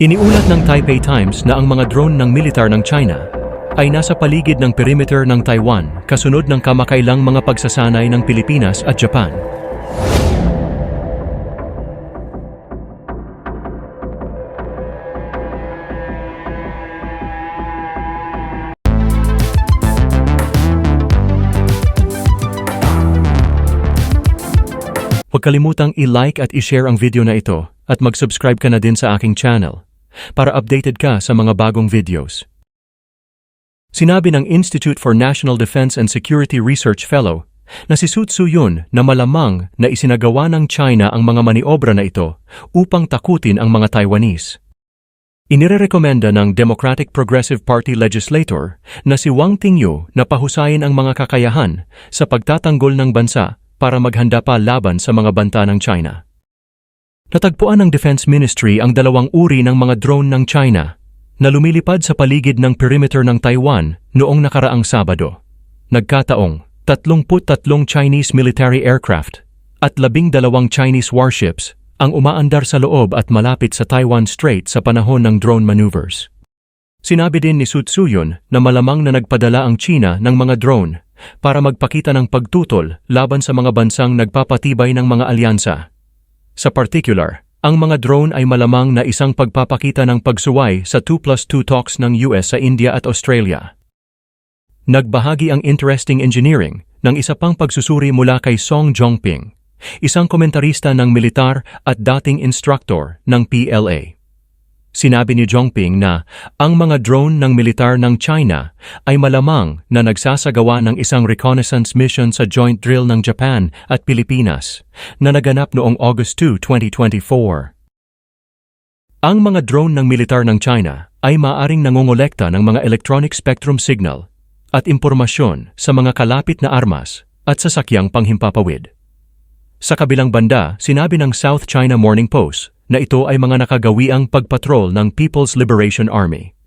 Iniulat ng Taipei Times na ang mga drone ng militar ng China ay nasa paligid ng perimeter ng Taiwan kasunod ng kamakailang mga pagsasanay ng Pilipinas at Japan. Huwag kalimutang i-like at i-share ang video na ito at mag-subscribe ka na din sa aking channel para updated ka sa mga bagong videos. Sinabi ng Institute for National Defense and Security Research Fellow na si Su Yun na malamang na isinagawa ng China ang mga maniobra na ito upang takutin ang mga Taiwanese. Inirerekomenda ng Democratic Progressive Party legislator na si Wang Tingyu na pahusayin ang mga kakayahan sa pagtatanggol ng bansa para maghanda pa laban sa mga banta ng China. Natagpuan ng Defense Ministry ang dalawang uri ng mga drone ng China na lumilipad sa paligid ng perimeter ng Taiwan noong nakaraang Sabado. Nagkataong 33 Chinese military aircraft at 12 Chinese warships ang umaandar sa loob at malapit sa Taiwan Strait sa panahon ng drone maneuvers. Sinabi din ni Su Tsuyun na malamang na nagpadala ang China ng mga drone para magpakita ng pagtutol laban sa mga bansang nagpapatibay ng mga alyansa. Sa particular, ang mga drone ay malamang na isang pagpapakita ng pagsuway sa 2 plus 2 talks ng US sa India at Australia. Nagbahagi ang interesting engineering ng isa pang pagsusuri mula kay Song Jongping, isang komentarista ng militar at dating instructor ng PLA. Sinabi ni Jongping na ang mga drone ng militar ng China ay malamang na nagsasagawa ng isang reconnaissance mission sa joint drill ng Japan at Pilipinas na naganap noong August 2, 2024. Ang mga drone ng militar ng China ay maaring nangongolekta ng mga electronic spectrum signal at impormasyon sa mga kalapit na armas at sasakyang panghimpapawid. Sa kabilang banda, sinabi ng South China Morning Post na ito ay mga nakagawiang pagpatrol ng People's Liberation Army.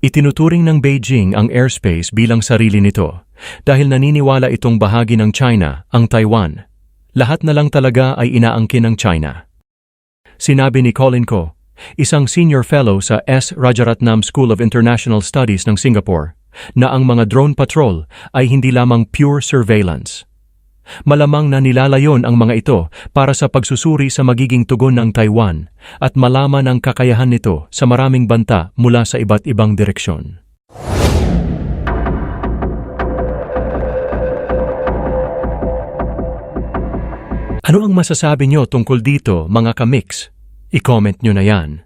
Itinuturing ng Beijing ang airspace bilang sarili nito dahil naniniwala itong bahagi ng China, ang Taiwan. Lahat na lang talaga ay inaangkin ng China. Sinabi ni Colin Ko, isang senior fellow sa S. Rajaratnam School of International Studies ng Singapore, na ang mga drone patrol ay hindi lamang pure surveillance. Malamang na nilalayon ang mga ito para sa pagsusuri sa magiging tugon ng Taiwan at malaman ang kakayahan nito sa maraming banta mula sa iba't ibang direksyon. Ano ang masasabi nyo tungkol dito mga kamix? I-comment nyo na yan.